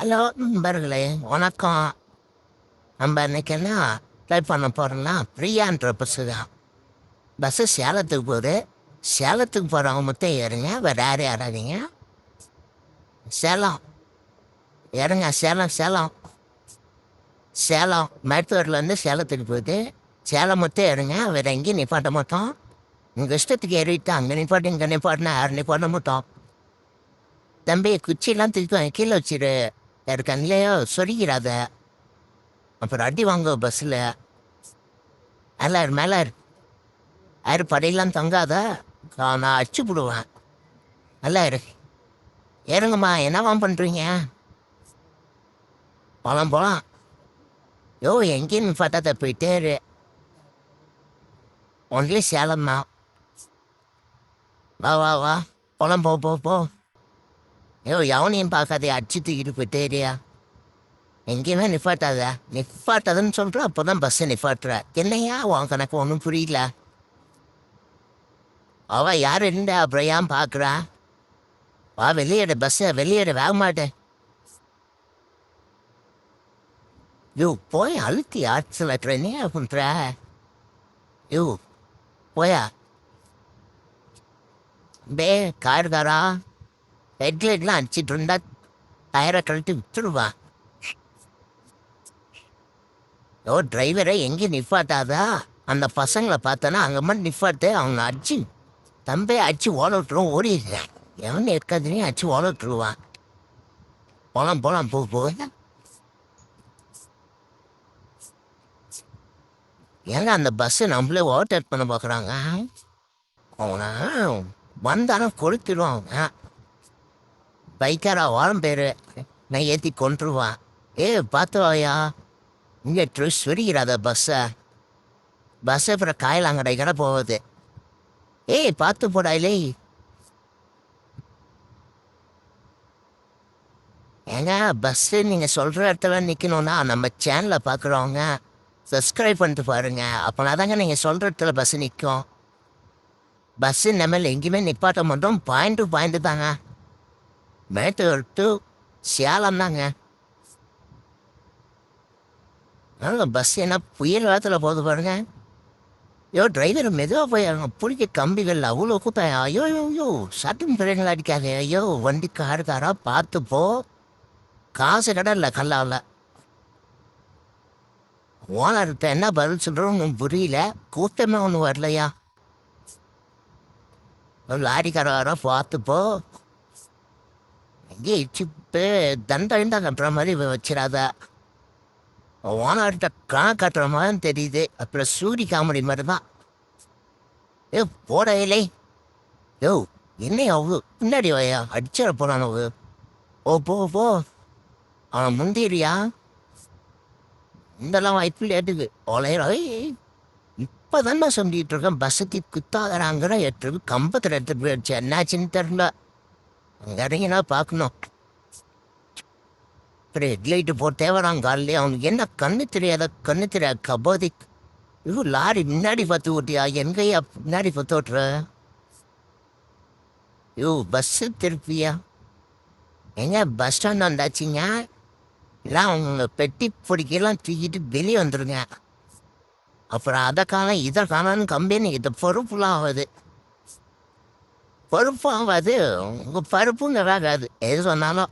Hello நண்பர்களே வணக்கம். நம்ம இன்னைக்கெல்லாம் ட்ரை பண்ண போகிறோம்னா ஃப்ரீயான்ற பஸ்ஸு தான் பஸ்ஸு சேலத்துக்கு போகுது. சேலத்துக்கு போகிறவங்க மட்டும் ஏறுங்க. வேறு யாரும் ஏறாதீங்க. சேலம். ஏறுங்க சேலம் சேலம். சேலம் மருத்துவர்லேருந்து சேலத்துக்கு போகுது. சேலம் மட்டும் ஏறுங்க. வேறு எங்கேயும் நிப்பாட்ட மாட்டோம். உங்கள் இஷ்டத்துக்கு ஏறிட்டு அங்கே நிப்பாட்டு இங்கே நிப்பாட்டினா யாரும் நிப்பாட்ட மாட்டோம். தம்பி குச்சிலாம் தூக்கி கீழே வச்சிரு. யாரு கண்ணிலையோ சொருகிறாத அப்புறம் அடி வாங்க பஸ்ஸில் அல்லார் மேலார். யார் படையெல்லாம் தங்காதா? நான் அடிச்சு விடுவேன் நல்லா இரு ஏறுங்கம்மா என்னவா பண்ணுறீங்க போலாம் போலாம். யோ எங்கேன்னு பார்த்தாத போயிட்டே இரு. ஒன்லி சேலம் தான் வா வா வா. போலாம் போ போ போ. ஐயோ எவனையும் பார்க்காதே அடிச்சுட்டு தூக்கிட்டு போயிட்டே இருயா எங்கேயுமே நிப்பாட்டாத. நிப்பாட்டாதுன்னு சொல்கிற அப்போ தான் பஸ்ஸை நிப்பாட்டுற. என்னையா உன் கணக்கு ஒன்றும் புரியல? அவ யார் இருந்தா அப்புறம் ஏன் பார்க்குறா? வா வெளியேற பஸ்ஸை வெளியேற வேக மாட்டேன் யோ போய் அழுத்தி ஆட்சியில் என்ன பண்ணுற யோ போயா. பே காருக்காரா ஹெட்லைட்லாம் அடிச்சிட்டு இருந்தா டயரை கழட்டி விட்டுருவா. ஓ டிரைவரை எங்கேயும் நிப்பாட்டாதா? அந்த பசங்களை பார்த்தோன்னா அங்கே மட்டும் நிப்பாட்டு அவங்க அடிச்சு தம்பி அடிச்சு ஓட ஓடிடுறேன் எவன் இருக்காதுன்னு அடிச்சு ஓட போலாம் போலாம் போ போ. ஏங்க அந்த பஸ்ஸு நம்மளே ஓவர்டேக் பண்ண பார்க்குறாங்க. அவனா வந்தாலும் கொளுத்திடுவாங்க பைக்காரா வாரம் பேர். நான் ஏற்றி கொண்டுருவான் ஏ பார்த்துவாயா இங்கே ட்ரெஸ் வெறிகிறாத பஸ்ஸை. பஸ்ஸை அப்புறம் காயலாங்கடை கடை போகுது. ஏய் பார்த்து போடாயிலே ஏங்க பஸ்ஸு நீங்கள் சொல்கிற இடத்துல நிற்கணுன்னா நம்ம சேனலை பார்க்குறவங்க சப்ஸ்கிரைப் பண்ணிட்டு பாருங்க. அப்போனா தாங்க நீங்கள் சொல்கிற இடத்துல பஸ்ஸு நிற்கும் பஸ்ஸு நம்ம எங்கேயுமே நிப்பாட்ட மாட்டோம். பாயிண்ட் டு பாயிண்ட் தாங்க. மேட்டூர் டு சேலம் தாங்க பஸ் என்ன புயல் காலத்தில் போகுது பாருங்க ஐயோ டிரைவர் மெதுவாக போய் பிடிக்க கம்பிகள் அவ்வளோ கூட்டம் ஐயோ ஐயோ ஐயோ சட்டன் பிள்ளைங்கள் அடிக்காது ஐயோ வண்டி காருக்காரா பார்த்து போ காசு கடை இல்லை கல்லாவில் ஓனர்கிட்ட என்ன பதில் சொல்கிறோன்னு புரியல கூட்டமே ஒன்றும் வரலையா லாரிக்காரா பார்த்து ஏய் எங்கே சிப்பு கட்டுற மாதிரி வச்சிடாத. ஓனர்கிட்ட கணக்கு கட்டுற மாதிரி தெரியுது. அப்புறம் சூரி காமெடி மாதிரி தான் ஏ போட இல்லை யோ என்ன அவ்வளோ பின்னாடி வையா? அடிச்சிட போனான் அவ. ஓ போ போ. அவன் முந்திரியா? இந்தெல்லாம் வாய்ப்பு லேட்டுக்கு ஒலையிற இப்போ தான் சொல்லிட்டு இருக்கேன். பஸ்ஸுக்கு குத்தாகிறாங்கிற எடுத்து கம்பத்தில் எடுத்துட்டு போயிடுச்சு என்னாச்சுன்னு தெரில இறங்கினா பார்க்கணும்? அப்புறம் ஹெட்லைட்டு போட்டே வரான் காலையிலே அவனுக்கு என்ன கண்ணு தெரியாத கண்ணு தெரியாத கபோதி. ஐயோ லாரி முன்னாடி பார்த்து ஓட்டியா? எங்கேயா பின்னாடி பார்த்து ஓட்டுற? ஐயோ பஸ்ஸு திருப்பியா? எங்க பஸ் ஸ்டாண்ட் வந்தாச்சுங்க? எல்லாம் அவங்க பெட்டி பொடிக்கெல்லாம் தூக்கிட்டு வெளியே வந்துடுங்க அப்புறம் அதை காணோம் இதை காணான்னு கம்பெனி இதை பொறுப்புலாம் ஆகுது. பருப்பும் ஆகாது உங்கள் பருப்புங்க வேகாது எது சொன்னாலும்.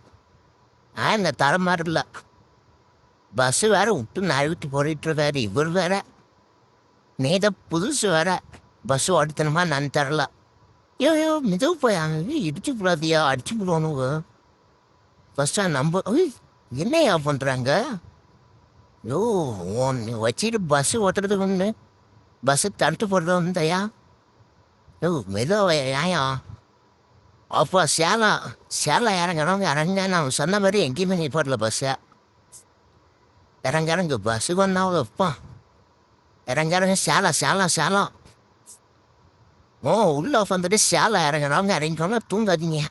ஆ இந்த தர மாதிரி இல்லை பஸ்ஸு வேற விட்டு நழுவிட்டு போயிட்டு இருக்காரு. இவர் வேற. நேத புதுசு வேற. பஸ்ஸு ஓடுத்தணுமா நான் தரல ஐயோ மிதவு போய் அங்கே இடிச்சு போடாதியா. அடிச்சு போடணுங்க ஃபஸ்ட்டாக நம்ப ஐய், என்னையா பண்ணுறாங்க ஐயோ ஒன்று வச்சுட்டு பஸ்ஸு ஓட்டுறதுக்கு ஒன்று பஸ்ஸு தட்டு போடுறது வந்தையா? 그 매도에 나요. 오빠 샤라 샤라야는 그런 게 아니냐 나 선나 말이 인기면이 버려 버스야. 에랑 가는 거 봐. 수건 나오고 오빠. 에랑 가는 샤라 샤라 샤라. 뭐 올라 판들이 샤라야는 그런 게 아닌 거는 뚱가지냐.